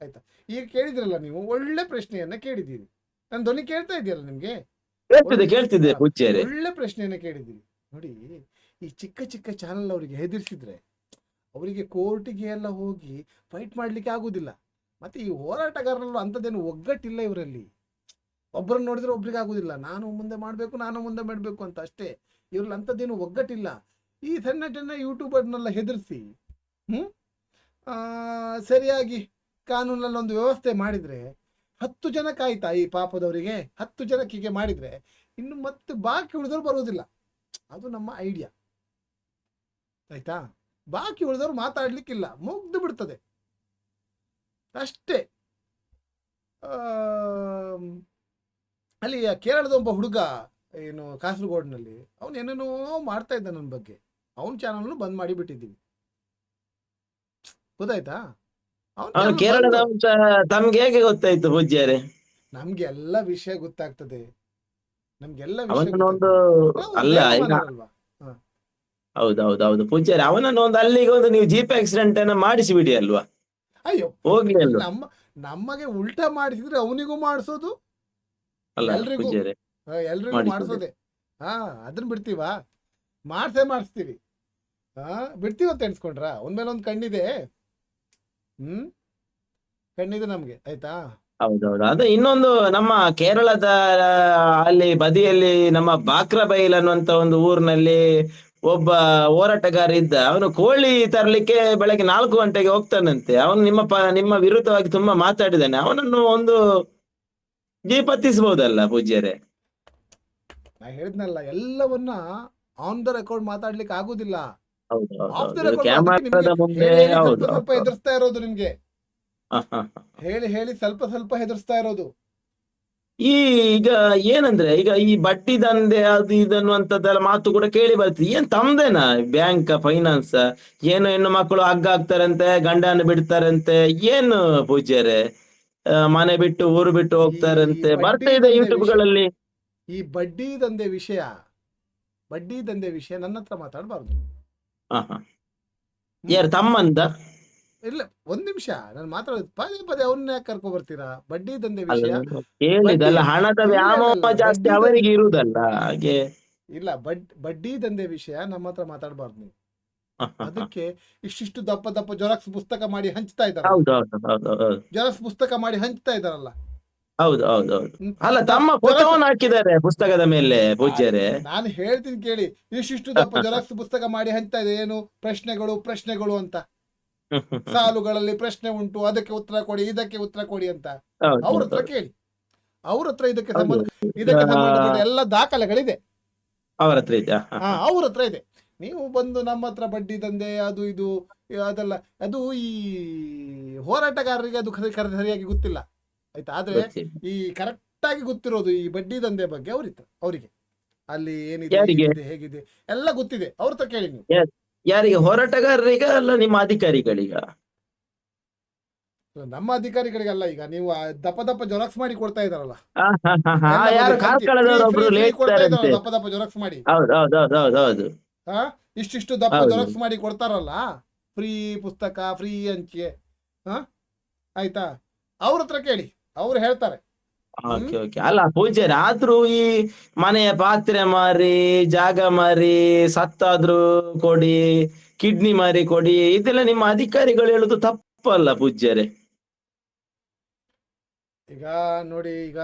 ಆಯ್ತಾ? ಈಗ ಕೇಳಿದ್ರಲ್ಲ ನೀವು ಒಳ್ಳೆ ಪ್ರಶ್ನೆಯನ್ನ ಕೇಳಿದ್ದೀರಿ. ನನ್ನ ಧ್ವನಿ ಕೇಳ್ತಾ ಇದೆಯಲ್ಲ ನಿಮ್ಗೆ? ಒಳ್ಳೆ ಪ್ರಶ್ನೆಯನ್ನ ಕೇಳಿದ್ದೀರಿ. ನೋಡಿ ಈ ಚಿಕ್ಕ ಚಿಕ್ಕ ಚಾನಲ್ ಅವರಿಗೆ ಹೆದರ್ಸಿದ್ರೆ ಅವರಿಗೆ ಕೋರ್ಟಿಗೆ ಎಲ್ಲ ಹೋಗಿ ಫೈಟ್ ಮಾಡಲಿಕ್ಕೆ ಆಗೋದಿಲ್ಲ. ಮತ್ತೆ ಈ ಹೋರಾಟಗಾರರಲ್ಲೂ ಅಂಥದ್ದೇನು ಒಗ್ಗಟ್ಟಿಲ್ಲ ಇವರಲ್ಲಿ. ಒಬ್ಬರನ್ನ ನೋಡಿದ್ರೆ ಒಬ್ರಿಗೆ ಆಗೋದಿಲ್ಲ. ನಾನು ಮುಂದೆ ಮಾಡಬೇಕು, ನಾನು ಮುಂದೆ ಮಾಡಬೇಕು ಅಂತ ಅಷ್ಟೇ. ಇವ್ರಲ್ಲಿ ಅಂಥದ್ದೇನು ಒಗ್ಗಟ್ಟಿಲ್ಲ. ಈ ಸಣ್ಣ ಸಣ್ಣ ಯೂಟ್ಯೂಬರ್ನೆಲ್ಲ ಹೆದರಿಸಿ ಹ್ಞೂ ಸರಿಯಾಗಿ ಕಾನೂನಲ್ಲಿ ಒಂದು ವ್ಯವಸ್ಥೆ ಮಾಡಿದ್ರೆ ಹತ್ತು ಜನ ಕಾಯ್ತಾ ಈ ಪಾಪದವರಿಗೆ? ಹತ್ತು ಜನಕ್ಕೆ ಮಾಡಿದ್ರೆ ಇನ್ನು ಮತ್ತೆ ಬಾಕಿ ಉಳಿದವರು ಬರುವುದಿಲ್ಲ. ಅದು ನಮ್ಮ ಐಡಿಯಾ ಆಯ್ತಾ? ಬಾಕಿ ಉಳಿದವರು ಮಾತಾಡ್ಲಿಕ್ಕಿಲ್ಲ ಮುಗ್ದು ಬಿಡ್ತದೆ. ಅಷ್ಟೇ. ಅಲ್ಲಿ ಕೇರಳದ ಒಬ್ಬ ಹುಡುಗ ಏನು ಕಾಸರಗೋಡ್ನಲ್ಲಿ ಅವನು ಏನೇನೋ ಮಾಡ್ತಾ ಇದ್ದ ನನ್ನ ಬಗ್ಗೆ. ಅವನ ಚಾನಲ್ನು ಬಂದ್ ಮಾಡಿ ಬಿಟ್ಟಿದ್ದೀವಿ ಗೊತ್ತಾಯ್ತಾ? ಅವನು ಕೇರಳದ ಬಂದು- ತಮ್ಗೆ ಹೇಗೆ ಗೊತ್ತಾಯ್ತು ಪೂಜ್ಯರೇ ನಮ್ಗೆ ಎಲ್ಲ ವಿಷಯ ಗೊತ್ತಾಗ್ತದೆ. ನಮ್ಗೆಲ್ಲ ವಿಷಯ ಅಲ್ವಾ ಅಲ್ಲ? ಹೌದೌದೌದು. ಪುಂಚೇರಿ ಅವನನ್ನು ಒಂದು ಅಲ್ಲಿಗೆ ಒಂದು ನೀವು ಜೀಪ್ ಆಕ್ಸಿಡೆಂಟ್ ಅನ್ನ ಮಾಡಿಸಿ ಬಿಡಿ ಅಲ್ವಾ? ಅಯ್ಯೋ ಹೋಗ್ಲಿ ಅಲ್ವಾ? ನಮ್ಮ ನಮಗೆ ಉಲ್ಟಾ ಮಾಡಿಸಿದ್ರೆ ಅವನಿಗೂ ಮಾಡಿಸೋದು? ಅಲ್ಲ ಎಲ್ರಿಗೂ? ಎಲ್ರಿಗೂ ಮಾಡಿಸೋದು. ಹಾ ಅದನ್ನ ಬಿಡ್ತೀವಾ? ಮಾಡ್ಸೇ ಮಾಡಿಸ್ತೀವಿ. ಹಾ ಬಿಡ್ತೀವಂತ ಎಣಿಸ್ಕೊಂಡ್ರ? ಒಂದ್ಮೇಲೆ ಮೇಲೆ ಒಂದು ಕಣ್ಣಿದೆ. ಹ್ಮ್? ಕಣ್ಣಿದೆ ನಮ್ಗೆ ಆಯ್ತಾ? ಹೌದೌದು. ಅದೇ ಇನ್ನೊಂದು ನಮ್ಮ ಕೇರಳದ ಅಲ್ಲಿ ಬದಿಯಲ್ಲಿ ನಮ್ಮ ಬಾಕ್ರಬೈಲ್ ಅನ್ನುವಂತ ಒಂದು ಊರಿನಲ್ಲಿ ಒಬ್ಬ ಹೋರಾಟಗಾರ ಇದ್ದ ಅವನು ಕೋಳಿ ತರಲಿಕ್ಕೆ ಬೆಳಗ್ಗೆ ನಾಲ್ಕು ಗಂಟೆಗೆ ಹೋಗ್ತಾನಂತೆ. ಅವನು ನಿಮ್ಮ ಪ ನಿಮ್ಮ ವಿರುದ್ಧವಾಗಿ ತುಂಬಾ ಮಾತಾಡಿದ್ದಾನೆ ಅವನನ್ನು ಒಂದು ಜೀಪತ್ತಿಸಬಹುದಲ್ಲ ಪೂಜ್ಯರೇ? ನಾ ಹೇಳಿದ್ನಲ್ಲ ಎಲ್ಲವನ್ನ ಆನ್ ದ ರೆಕಾರ್ಡ್ ಮಾತಾಡ್ಲಿಕ್ಕೆ ಆಗುದಿಲ್ಲ. ಸ್ವಲ್ಪ ಹೆದರ್ಸ್ತಾ ಇರೋದು ನಿಮ್ಗೆ. ಹೇಳಿ ಹೇಳಿ ಸ್ವಲ್ಪ ಸ್ವಲ್ಪ ಹೆದರ್ಸ್ತಾ ಇರೋದು. ಈ ಈಗ ಏನಂದ್ರೆ ಈಗ ಈ ಬಡ್ಡಿ ದಂಧೆ ಅದು ಇದು ಅನ್ನುವಂಥದ್ದೆಲ್ಲ ಮಾತು ಕೂಡ ಕೇಳಿ ಬರ್ತದೆ. ಏನ್ ತಮ್ದೇನಾ ಬ್ಯಾಂಕ್ ಫೈನಾನ್ಸ್? ಏನು ಹೆಣ್ಣು ಮಕ್ಕಳು ಹಗ್ಗ ಆಗ್ತಾರಂತೆ ಗಂಡನ ಬಿಡ್ತಾರಂತೆ ಏನು ಪೂಜ್ಯರೇ? ಮನೆ ಬಿಟ್ಟು ಊರು ಬಿಟ್ಟು ಹೋಗ್ತಾರಂತೆ ಬರ್ತಾ ಇದೆ ಯೂಟ್ಯೂಬ್ಗಳಲ್ಲಿ. ಯೂಟ್ಯೂಬ್ಗಳಲ್ಲಿ ಈ ಬಡ್ಡಿ ದಂಧೆ ವಿಷಯ ಬಡ್ಡಿ ದಂಧೆ ವಿಷಯ ನನ್ನ ಹತ್ರ ಮಾತಾಡಬಾರ್ದು. ಯಾರು ತಮ್ಮಂದ? ಇಲ್ಲ ಒಂದ್ ನಿಮಿಷ. ನಾನು ಮಾತ್ರ ಪದೇ ಪದೇ ಅವ್ರನ್ನ ಯಾಕೆ ಕರ್ಕೊ ಬರ್ತೀರಾ? ಬಡ್ಡಿ ದಂಧೆ ವಿಷಯ? ಕೇಳಿದಲ್ಲ ಹಣದ ವ್ಯಾಮೋಹ ಜಾಸ್ತಿ ಅವರಿಗೆ ಇರುವುದಲ್ಲ ಹಾಗೆ. ಇಲ್ಲ ಬಡ್ ಬಡ್ಡಿ ದಂಧೆ ವಿಷಯ ನಮ್ಮ ಹತ್ರ ಮಾತಾಡಬಾರ್ದು ನೀವು. ಅದಕ್ಕೆ ಇಷ್ಟಿಷ್ಟು ದಪ್ಪ ದಪ್ಪ ಜೆರಾಕ್ಸ್ ಪುಸ್ತಕ ಮಾಡಿ ಹಂಚ್ತಾ ಇದ್ದಾರೆ ಜೆರಾಕ್ಸ್ ಪುಸ್ತಕ ಮಾಡಿ ಹಂಚ್ತಾ ಇದ್ದಾರಲ್ಲ. ಹೌದು ಹೌದು ಹೌದು. ಅಲ್ಲ ತಮ್ಮ ಫೋಟೋವನ್ನು ಹಾಕಿದ್ದಾರೆ ಪುಸ್ತಕದ ಮೇಲೆ ಪೂಜ್ಯರೇ. ನಾನು ಹೇಳ್ತೀನಿ ಕೇಳಿ ಇಷ್ಟಿಷ್ಟು ದಪ್ಪ ಜೆರಾಕ್ಸ್ ಪುಸ್ತಕ ಮಾಡಿ ಹಂಚ್ತಾ ಇದೆ ಏನು ಪ್ರಶ್ನೆಗಳು ಪ್ರಶ್ನೆಗಳು ಅಂತ. ಸಾಲುಗಳಲ್ಲಿ ಪ್ರಶ್ನೆ ಉಂಟು ಅದಕ್ಕೆ ಉತ್ತರ ಕೊಡಿ ಇದಕ್ಕೆ ಉತ್ತರ ಕೊಡಿ ಅಂತ. ಅವ್ರ ಹತ್ರ ಕೇಳಿ. ಅವ್ರ ಹತ್ರ ಇದಕ್ಕೆ ಸಂಬಂಧ ಇದಕ್ಕೆ ಸಂಬಂಧ ಸಂಬಂಧಪಟ್ಟ ಎಲ್ಲ ದಾಖಲೆಗಳಿದೆ. ಅವರ ಹತ್ರ ಇದೆ ಅವ್ರ ಹತ್ರ ಇದೆ. ನೀವು ಬಂದು ನಮ್ಮ ಹತ್ರ ಬಡ್ಡಿ ದಂಧೆ ಅದು ಇದು ಅದೆಲ್ಲ ಅದು ಈ ಹೋರಾಟಗಾರರಿಗೆ ಅದು ಸರಿಯಾಗಿ ಗೊತ್ತಿಲ್ಲ. ಆಯ್ತಾ? ಆದ್ರೆ ಈ ಕರೆಕ್ಟ್ ಆಗಿ ಗೊತ್ತಿರೋದು ಈ ಬಡ್ಡಿ ದಂಧೆ ಬಗ್ಗೆ ಅವ್ರಿತ್ತು ಅವರಿಗೆ. ಅಲ್ಲಿ ಏನಿದೆ ಹೇಗಿದೆ ಹೇಗಿದೆ ಎಲ್ಲ ಗೊತ್ತಿದೆ. ಅವ್ರ ಹತ್ರ ಕೇಳಿ ನೀವು. ಯಾರಿಗೆ ಹೋರಾಟಗಾರರಿಗ ಅಲ್ಲ ನಿಮ್ಮ ಅಧಿಕಾರಿಗಳಿಗ? ನಮ್ಮ ಅಧಿಕಾರಿಗಳಿಗಲ್ಲ ಈಗ. ನೀವು ದಪ್ಪ ದಪ್ಪ ಜೆರಾಕ್ಸ್ ಮಾಡಿ ಕೊಡ್ತಾ ಇದಾರಲ್ಲ ದಪ್ಪ ದಪ್ಪ ಜೆರಾಕ್ಸ್ ಮಾಡಿ. ಹೌದು ಇಷ್ಟಿಷ್ಟು ದಪ್ಪ. ಜೆರಾಕ್ಸ್ ಮಾಡಿ ಕೊಡ್ತಾರಲ್ಲ ಫ್ರೀ ಪುಸ್ತಕ ಫ್ರೀ ಅಂಚೆ ಹಾ ಆಯ್ತಾ? ಅವ್ರ ಹತ್ರ ಕೇಳಿ ಅವ್ರು ಹೇಳ್ತಾರೆ. Okay okay. ಅಲ್ಲ ಪೂಜೆ ಆದ್ರೂ ಈ ಮನೆಯ ಪಾತ್ರೆ ಮಾರಿ ಜಾಗ ಮಾರಿ ಸತ್ತಾದ್ರೂ ಕೊಡಿ ಕಿಡ್ನಿ ಮಾರಿ ಕೊಡಿ ಇದೆಲ್ಲ ನಿಮ್ಮ ಅಧಿಕಾರಿಗಳು ಹೇಳುದು ತಪ್ಪಲ್ಲ ಪೂಜ್ಯರೆ? ಈಗ ನೋಡಿ ಈಗ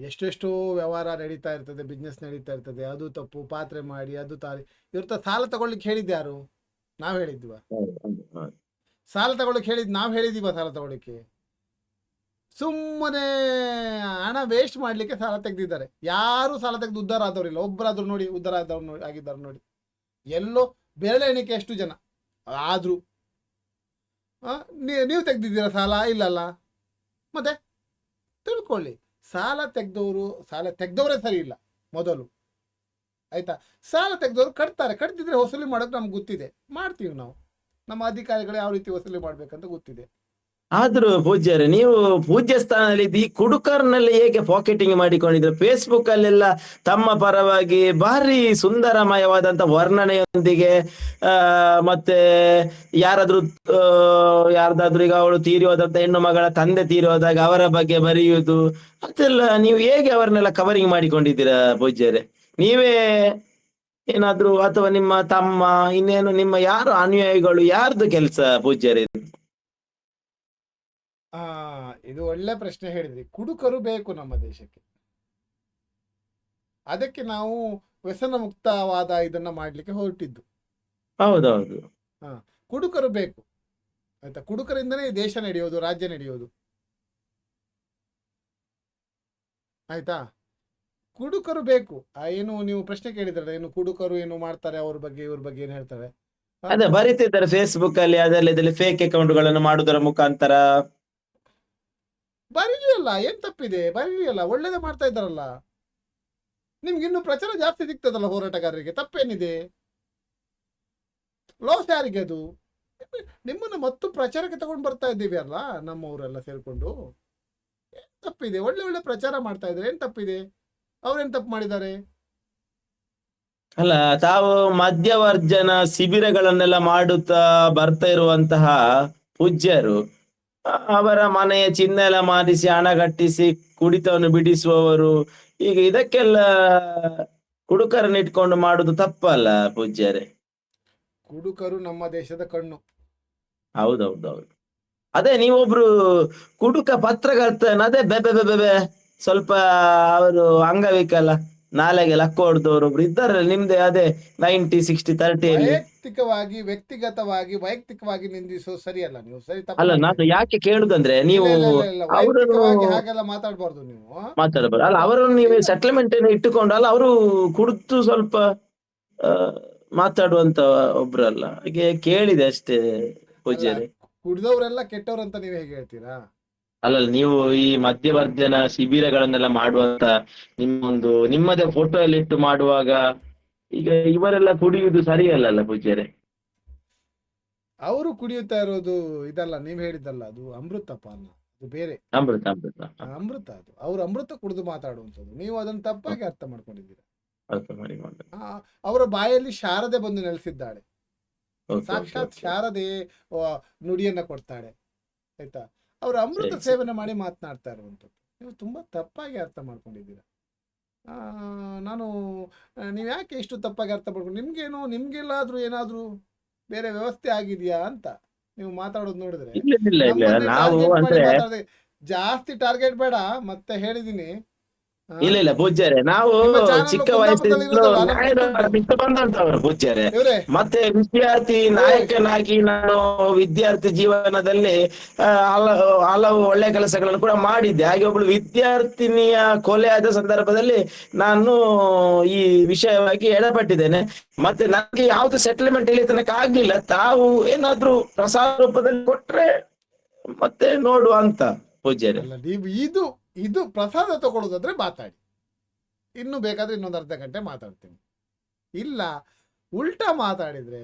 ಎಷ್ಟೆಷ್ಟು ಎಷ್ಟೆಷ್ಟೋ ವ್ಯವಹಾರ ನಡೀತಾ ಇರ್ತದೆ ಬಿಸ್ನೆಸ್ ನಡೀತಾ ಇರ್ತದೆ. ಅದು ತಪ್ಪು ಪಾತ್ರೆ ಮಾಡಿ ಅದು ತಾರಿ. ಇವ್ರ ಹತ್ರ ಸಾಲ ತಗೊಳ್ಳಿಕ್ಕೆ ಹೇಳಿದ್ದು ಯಾರು? ನಾವ್ ಹೇಳಿದ್ವ. ಸಾಲ ತಗೊಳ್ಳಿಕ್ಕೆ ಹೇಳಿದ್ ನಾವ್ ಹೇಳಿದೀವ ಸಾಲ ತಗೊಳ್ಳಿಕ್ಕೆ? ಸುಮ್ಮನೆ ಹಣ ವೇಸ್ಟ್ ಮಾಡಲಿಕ್ಕೆ ಸಾಲ ತೆಗೆದಿದ್ದಾರೆ. ಯಾರು ಸಾಲ ತೆಗೆದು ಉದ್ಧಾರ ಆದವರಿಲ್ಲ ಒಬ್ಬರಾದ್ರು ನೋಡಿ ಉದ್ಧಾರ ಆದವ್ರು ನೋಡಿ ಆಗಿದ್ದಾರೆ ನೋಡಿ. ಎಲ್ಲೋ ಬೆರಳೆ ಎಣಿಕೆ ಎಷ್ಟು ಜನ? ಆದರೂ. ನೀವು ತೆಗೆದಿದ್ದೀರಾ ಸಾಲ? ಇಲ್ಲಲ್ಲ ಮತ್ತೆ ತಿಳ್ಕೊಳ್ಳಿ. ಸಾಲ ತೆಗೆದವರು, ಸಾಲ ತೆಗೆದವರೇ ಸರಿ ಇಲ್ಲ ಮೊದಲು. ಆಯ್ತಾ? ಸಾಲ ತೆಗ್ದವರು ಕಟ್ತಾರೆ. ಕಟ್ತಿದ್ರೆ ವಸೂಲಿ ಮಾಡೋದು ನಮ್ಗೆ ಗೊತ್ತಿದೆ. ಮಾಡ್ತೀವಿ ನಾವು. ನಮ್ಮ ಅಧಿಕಾರಿಗಳು ಯಾವ ರೀತಿ ವಸೂಲಿ ಮಾಡ್ಬೇಕಂತ ಗೊತ್ತಿದೆ. ಆದ್ರೂ ಪೂಜ್ಯರು, ನೀವು ಪೂಜ್ಯ ಸ್ಥಾನದಲ್ಲಿ ಈ ಕುಡುಕರ್ನಲ್ಲಿ ಹೇಗೆ ಪಾಕೆಟಿಂಗ್ ಮಾಡಿಕೊಂಡಿದ್ರು? ಫೇಸ್ಬುಕ್ ಅಲ್ಲೆಲ್ಲ ತಮ್ಮ ಪರವಾಗಿ ಭಾರಿ ಸುಂದರಮಯವಾದಂತ ವರ್ಣನೆಯೊಂದಿಗೆ, ಆ, ಮತ್ತೆ ಯಾರಾದ್ರೂ ಯಾರ್ದಾದ್ರೂ ಈಗ ಅವಳು ತೀರಿ ಹೋದಂತ ಹೆಣ್ಣು ಮಗಳ ತಂದೆ ತೀರಿ ಹೋದಾಗ ಅವರ ಬಗ್ಗೆ ಬರೆಯುವುದು, ಅದೆಲ್ಲ ನೀವು ಹೇಗೆ ಅವರನ್ನೆಲ್ಲ ಕವರಿಂಗ್ ಮಾಡಿಕೊಂಡಿದ್ದೀರಾ ಪೂಜ್ಯರೇ? ನೀವೇ ಏನಾದ್ರೂ ಅಥವಾ ನಿಮ್ಮ ತಮ್ಮ, ಇನ್ನೇನು ನಿಮ್ಮ ಯಾರು ಅನುಯಾಯಿಗಳು, ಯಾರ್ದು ಕೆಲಸ ಪೂಜ್ಯರೇ? ಆ ಇದು ಒಳ್ಳೆ ಪ್ರಶ್ನೆ ಹೇಳಿದ್ರಿ. ಕುಡುಕರು ಬೇಕು ನಮ್ಮ ದೇಶಕ್ಕೆ. ಅದಕ್ಕೆ ನಾವು ವ್ಯಸನ ಮುಕ್ತವಾದ ಇದನ್ನ ಮಾಡ್ಲಿಕ್ಕೆ ಹೊರಟಿದ್ದು. ಹೌದೌದು. ಕುಡುಕರು ಬೇಕು. ಆಯ್ತಾ? ಕುಡುಕರಿಂದನೇ ದೇಶ ನಡೆಯೋದು ರಾಜ್ಯ ನಡೆಯೋದು. ಆಯ್ತಾ? ಕುಡುಕರು ಬೇಕು. ಆ, ಏನು ನೀವು ಪ್ರಶ್ನೆ ಕೇಳಿದ್ರಲ್ಲ ಏನು ಕುಡುಕರು ಏನು ಮಾಡ್ತಾರೆ ಅವ್ರ ಬಗ್ಗೆ ಇವ್ರ ಬಗ್ಗೆ ಏನ್ ಹೇಳ್ತಾರೆ? ಅದೇ ಬರೀತಿದ್ದಾರೆ ಫೇಸ್ಬುಕ್ ಅಲ್ಲಿ ಅದರಲ್ಲಿ ಇದರಲ್ಲಿ ಫೇಕ್ ಅಕೌಂಟ್ಗಳನ್ನು ಮಾಡುವುದರ ಮುಖಾಂತರ. ಬರೀಲಿ ಅಲ್ಲ ಏನ್ ತಪ್ಪಿದೆ? ಬರೀಲಿ ಅಲ್ಲ ಒಳ್ಳೇದೇ ಮಾಡ್ತಾ ಇದ್ದಾರಲ್ಲ. ನಿಮ್ಗೆ ಇನ್ನು ಪ್ರಚಾರ ಜಾಸ್ತಿ ಸಿಗ್ತದಲ್ಲ ಹೋರಾಟಗಾರರಿಗೆ, ತಪ್ಪೇನಿದೆ? ಲಾಸ್ ಯಾರಿಗೆ ಅದು? ನಿಮ್ಮ- ನಿಮ್ಮನ್ನ ಮತ್ತು ಪ್ರಚಾರಕ್ಕೆ ತಗೊಂಡು ಬರ್ತಾ ಇದ್ದೀವಿ ಅಲ್ಲ, ನಮ್ಮವರೆಲ್ಲ ಸೇರ್ಕೊಂಡು. ಏನ್ ತಪ್ಪಿದೆ? ಒಳ್ಳೆ ಒಳ್ಳೆ ಪ್ರಚಾರ ಮಾಡ್ತಾ ಇದ್ದಾರೆ, ಏನ್ ತಪ್ಪಿದೆ? ಅವ್ರೇನ್ ತಪ್ಪು ಮಾಡಿದ್ದಾರೆ? ಅಲ್ಲ, ತಾವು ಮಧ್ಯವರ್ಜನ ಶಿಬಿರಗಳನ್ನೆಲ್ಲ ಮಾಡುತ್ತಾ ಬರ್ತಾ ಇರುವಂತಹ ಪೂಜ್ಯರು ಅವರ ಮನೆಯ ಚಿನ್ನ ಎಲ್ಲ ಮಾರಿಸಿ ಹಣ ಕಟ್ಟಿಸಿ ಕುಡಿತವನ್ನು ಬಿಡಿಸುವವರು. ಈಗ ಇದಕ್ಕೆಲ್ಲ ಕುಡುಕರನ್ನ ಇಟ್ಕೊಂಡು ಮಾಡುದು ತಪ್ಪಲ್ಲ ಪೂಜ್ಯರೇ. ಕುಡುಕರು ನಮ್ಮ ದೇಶದ ಕಣ್ಣು. ಹೌದೌದೌದು. ಅದೇ ನೀವೊಬ್ರು ಕುಡುಕ ಪತ್ರಕರ್ತನ ಅದೇ ಬೆಬೆ ಬೆಬೆ ಬೆ ಸ್ವಲ್ಪ ಅವರು ಅಂಗವಿಕಲ. ನಾಲೆಗೆ ಲಕ್ಕ ಹೊಡೆದವರು ಒಬ್ರು ಇದ್ದಾರಲ್ಲ ನಿಮ್ದೆ ಅದೇ ನೈಂಟಿ ಸಿಕ್ಸ್ಟಿ ತರ್ಟಿ ವೈಯಕ್ತಿಕವಾಗಿ ವ್ಯಕ್ತಿಗತವಾಗಿ ವೈಯಕ್ತಿಕವಾಗಿ ನಿಂದಿಸೋ ಸರಿಯಲ್ಲ ನೀವು? ಸರಿ ತಪ್ಪು ಅಲ್ಲ ನಾನು ಯಾಕೆ ಕೇಳುದಂದ್ರೆ ನೀವು ಇಲ್ಲ, ಇಲ್ಲ, ಇಲ್ಲ, ಇಲ್ಲ. ಅವರನ್ನು ವೈಯಕ್ತಿಕವಾಗಿ ಹಾಗೆಲ್ಲ ಮಾತಾಡಬಾರ್ದು ನೀವು. ಮಾತಾಡಬಾರ ಅಲ್ಲ ಅವರನ್ನು ನೀವು ಸೆಟ್ಲ್ಮೆಂಟ್ ಇಟ್ಟುಕೊಂಡು ಅಲ್ಲ ಅವರು ಕುಡಿದು ಸ್ವಲ್ಪ ಆ, ಮಾತಾಡುವಂತ ಒಬ್ರಲ್ಲ. ಹಾಗೆ ಕೇಳಿದೆ ಅಷ್ಟೇ ಪೂಜೆ ಕುಡ್ದವ್ರೆಲ್ಲ ಕೆಟ್ಟವ್ರು ಅಂತ ನೀವು ಹೇಗೆ ಹೇಳ್ತೀರಾ? ಅಲ್ಲ ನೀವು ಈ ಮಧ್ಯವರ್ಜನ ಶಿಬಿರಗಳನ್ನೆಲ್ಲ ಮಾಡುವಂತ ನಿಮ್ಮೊಂದು ನಿಮ್ಮದೇ ಫೋಟೋ ಎಲ್ಲ ಇಟ್ಟು ಮಾಡುವಾಗ ಈಗ ಇವರೆಲ್ಲ ಕುಡಿಯುವುದು ಸರಿಯಲ್ಲಲ್ಲ ಪೂಜ್ಯರೆ? ಅವರು ಕುಡಿಯುತ್ತಾ ಇರೋದು ಇದಲ್ಲ ನೀವು ಹೇಳಿದ್ದಲ್ಲ ಅದು ಅಮೃತ ಪಾನ ಅದು ಬೇರೆ. ಅಮೃತ ಅಮೃತ ಅಮೃತ ಅದು. ಅವ್ರು ಅಮೃತ ಕುಡಿದು ಮಾತಾಡುವಂಥದ್ದು. ನೀವು ಅದನ್ನ ತಪ್ಪಾಗಿ ಅರ್ಥ ಮಾಡ್ಕೊಂಡಿದ್ದೀರಾ? ಅವರ ಬಾಯಲ್ಲಿ ಶಾರದೆ ಬಂದು ನೆಲೆಸಿದ್ದಾಳೆ. ಸಾಕ್ಷಾತ್. ಶಾರದೆ ನುಡಿಯನ್ನ ಕೊಡ್ತಾಳೆ. ಆಯ್ತಾ? ಅವರು ಅಮೃತ. ಸೇವನೆ ಮಾಡಿ ಮಾತನಾಡ್ತಾ ಇರುವಂಥದ್ದು. ನೀವು ತುಂಬಾ ತಪ್ಪಾಗಿ ಅರ್ಥ ಮಾಡ್ಕೊಂಡಿದ್ದೀರಾ. ನಾನು ನೀವು ಯಾಕೆ ಇಷ್ಟು ತಪ್ಪಾಗಿ ಅರ್ಥ ಮಾಡ್ಕೊಂಡು ನಿಮ್ಗೇನು ನಿಮ್ಗೆಲ್ಲಾದ್ರೂ ಏನಾದ್ರೂ ಬೇರೆ ವ್ಯವಸ್ಥೆ ಆಗಿದೆಯಾ ಅಂತ ನೀವು ಮಾತಾಡೋದು ನೋಡಿದ್ರೆ. ಜಾಸ್ತಿ ಟಾರ್ಗೆಟ್ ಬೇಡ ಮತ್ತೆ ಹೇಳಿದೀನಿ. ಇಲ್ಲ ಇಲ್ಲ ಪೂಜ್ಯರೇ ನಾವು ಚಿಕ್ಕ ವಯಸ್ಸಿನಿಂದ ಬಿಟ್ಟು ಬಂದಂತವರು ಪೂಜ್ಯರೇ ಮತ್ತೆ ವಿದ್ಯಾರ್ಥಿ ನಾಯಕನಾಗಿ ನಾನು ವಿದ್ಯಾರ್ಥಿ ಜೀವನದಲ್ಲಿ ಹಲವು ಒಳ್ಳೆ ಕೆಲಸಗಳನ್ನು ಕೂಡ ಮಾಡಿದ್ದೆ. ಹಾಗೆ ಒಬ್ಳು ವಿದ್ಯಾರ್ಥಿನಿಯ ಕೊಲೆ ಆದ ಸಂದರ್ಭದಲ್ಲಿ ನಾನು ಈ ವಿಷಯವಾಗಿ ಎಡಪಟ್ಟಿದ್ದೇನೆ. ಮತ್ತೆ ನನಗೆ ಯಾವ್ದು ಸೆಟಲ್ಮೆಂಟ್ ಇಲ್ಲಿ ತನಕ ಆಗ್ಲಿಲ್ಲ. ತಾವು ಏನಾದ್ರೂ ಪ್ರಸಾದ ರೂಪದಲ್ಲಿ ಕೊಟ್ರೆ ಮತ್ತೆ ನೋಡುವ ಅಂತ ಪೂಜ್ಯರೇ ಇದು ಇದು ಪ್ರಸಾದ ತಗೊಳ್ಳೋದಾದ್ರೆ ಮಾತಾಡಿ. ಇನ್ನು ಬೇಕಾದ್ರೆ ಇನ್ನೊಂದು ಅರ್ಧ ಗಂಟೆ ಮಾತಾಡ್ತೀನಿ. ಇಲ್ಲ, ಉಲ್ಟಾ ಮಾತಾಡಿದ್ರೆ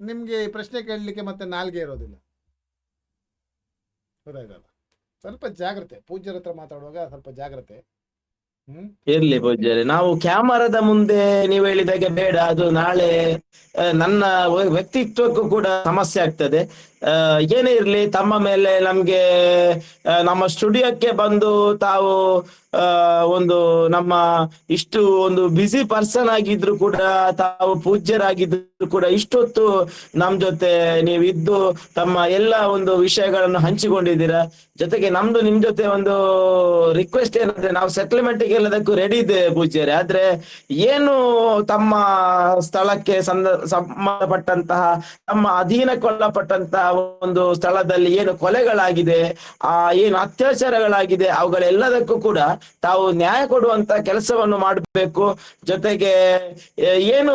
ನಿಮ್ಗೆ ಈ ಪ್ರಶ್ನೆ ಕೇಳಲಿಕ್ಕೆ ಮತ್ತೆ ನಾಲ್ಗೆ ಇರೋದಿಲ್ಲ. ಸ್ವಲ್ಪ ಜಾಗ್ರತೆ, ಪೂಜ್ಯರ ಹತ್ರ ಮಾತಾಡುವಾಗ ಸ್ವಲ್ಪ ಜಾಗ್ರತೆ. ಇರ್ಲಿ ಪೂಜ್ಯರೇ, ನಾವು ಕ್ಯಾಮರಾದ ಮುಂದೆ ನೀವು ಹೇಳಿದಾಗೆ ಬೇಡ, ಅದು ನಾಳೆ ನನ್ನ ವ್ಯಕ್ತಿತ್ವಕ್ಕೂ ಕೂಡ ಸಮಸ್ಯೆ ಆಗ್ತದೆ. ಏನೇ ಇರ್ಲಿ, ತಮ್ಮ ಮೇಲೆ ನಮ್ಗೆ ನಮ್ಮ ಸ್ಟುಡಿಯೋಕ್ಕೆ ಬಂದು ತಾವು ಒಂದು ನಮ್ಮ ಇಷ್ಟು ಒಂದು ಬ್ಯುಸಿ ಪರ್ಸನ್ ಆಗಿದ್ರು ಕೂಡ, ತಾವು ಪೂಜ್ಯರಾಗಿದ್ರು ಕೂಡ ಇಷ್ಟೊತ್ತು ನಮ್ ಜೊತೆ ನೀವು ಇದ್ದು ತಮ್ಮ ಎಲ್ಲ ಒಂದು ವಿಷಯಗಳನ್ನು ಹಂಚಿಕೊಂಡಿದ್ದೀರಾ. ಜೊತೆಗೆ ನಮ್ದು ನಿಮ್ ಜೊತೆ ಒಂದು ರಿಕ್ವೆಸ್ಟ್ ಏನಂದ್ರೆ, ನಾವು ಸೆಟ್ಲ್ಮೆಂಟ್ ಎಲ್ಲದಕ್ಕೂ ರೆಡಿ ಇದೆ ಪೂಜ್ಯರೇ. ಆದ್ರೆ ಏನು ತಮ್ಮ ಸ್ಥಳಕ್ಕೆ ಸಂದ, ಸಂಬಂಧಪಟ್ಟಂತಹ, ತಮ್ಮ ಅಧೀನಕ್ಕೊಳಪಟ್ಟಂತಹ ಒಂದು ಸ್ಥಳದಲ್ಲಿ ಏನು ಕೊಲೆಗಳಾಗಿದೆ, ಆ ಏನು ಅತ್ಯಾಚಾರಗಳಾಗಿದೆ, ಅವುಗಳೆಲ್ಲದಕ್ಕೂ ಕೂಡ ತಾವು ನ್ಯಾಯ ಕೊಡುವಂತ ಕೆಲಸವನ್ನು ಮಾಡಬೇಕು. ಜೊತೆಗೆ ಏನು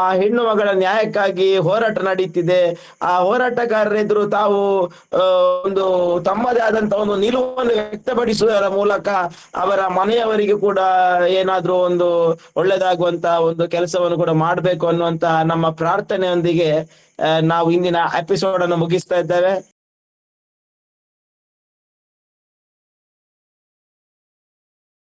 ಆ ಹೆಣ್ಣು ಮಗಳ ನ್ಯಾಯಕ್ಕಾಗಿ ಹೋರಾಟ ನಡೀತಿದೆ. ಆ ಹೋರಾಟಗಾರರೆದುರು ತಾವು ಒಂದು ತಮ್ಮದೇ ಆದಂತ ಒಂದು ನಿಲುವನ್ನು ವ್ಯಕ್ತಪಡಿಸುವುದರ ಮೂಲಕ ಅವರ ಮನೆಯವರಿಗೆ ಕೂಡ ಏನಾದ್ರೂ ಒಂದು ಒಳ್ಳೆದಾಗುವಂತ ಒಂದು ಕೆಲಸವನ್ನು ಕೂಡ ಮಾಡಬೇಕು ಅನ್ನುವಂತ ನಮ್ಮ ಪ್ರಾರ್ಥನೆಯೊಂದಿಗೆ ನಾವು ಇಂದಿನ ಎಪಿಸೋಡ್ ಅನ್ನು ಮುಗಿಸ್ತಾ ಇದ್ದೇವೆ.